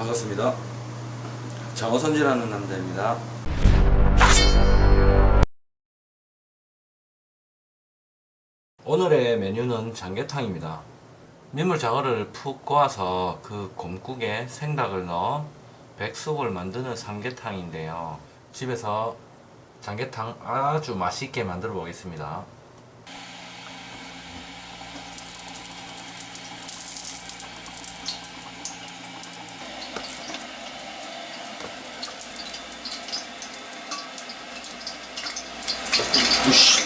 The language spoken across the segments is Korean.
반갑습니다. 장어 손질하는 남자입니다. 오늘의 메뉴는 장계탕입니다. 민물 장어를 푹 고아서 그 곰국에 생닭을 넣어 백숙을 만드는 삼계탕인데요. 집에서 장계탕 아주 맛있게 만들어 보겠습니다. dos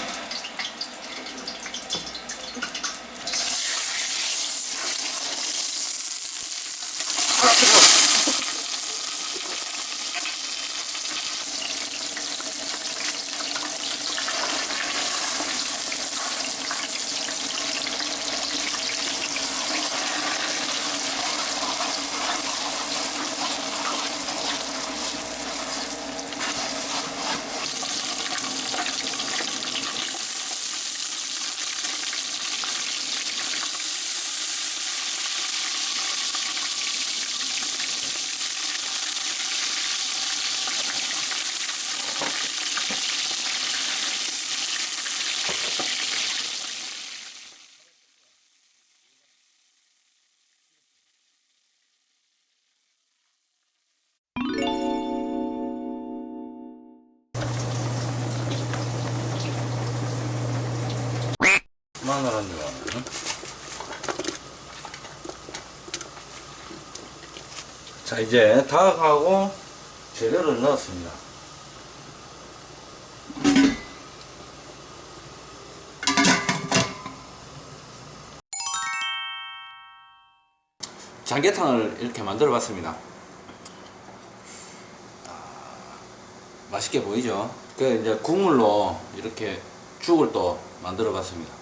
자 이제 닭하고 재료를 넣었습니다. 장계탕을 이렇게 만들어 봤습니다. 맛있게 보이죠? 그 이제 국물로 이렇게 죽을 또 만들어 봤습니다.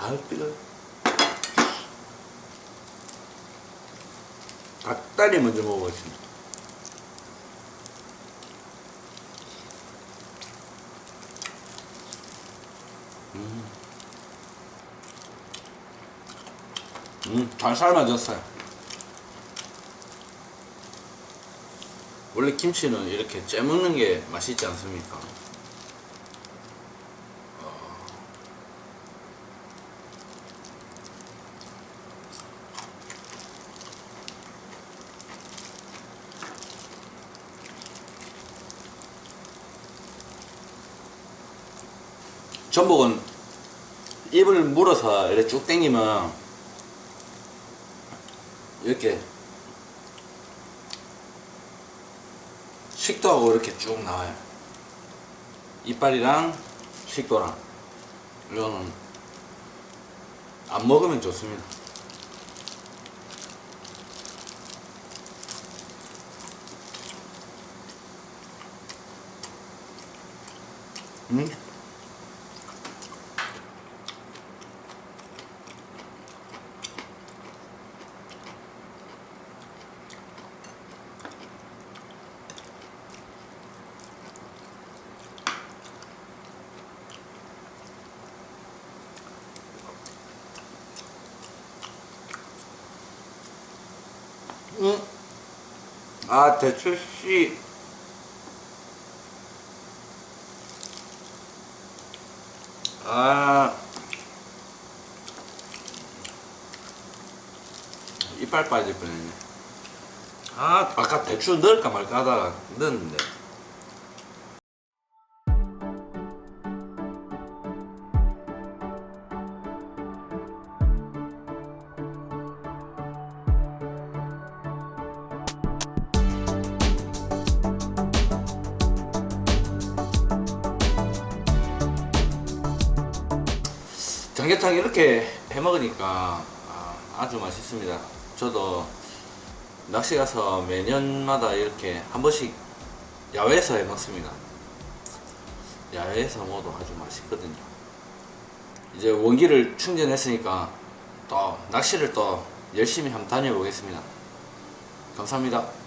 아유 뜨거. 닭다리 먼저 먹어보겠습니다. 음, 잘 삶아졌어요. 원래 김치는 이렇게 째먹는 게 맛있지 않습니까? 전복은 입을 물어서 이렇게 쭉 당기면 이렇게 식도하고 이렇게 쭉 나와요. 이빨이랑 식도랑 이거는 안 먹으면 좋습니다. 음. 음. 아, 대추 씨. 아. 이빨 빠질 뻔했네. 아, 아까 대추 넣을까 말까 하다가 넣었는데. 장계탕 이렇게 해 먹으니까 아, 주 맛있습니다. 저도 낚시 가서 매년마다 이렇게 한 번씩 야외에서 해 먹습니다. 야외에서 먹어도 아주 맛있거든요. 이제 원기를 충전했으니까 또 낚시를 또 열심히 한번 다녀보겠습니다. 감사합니다.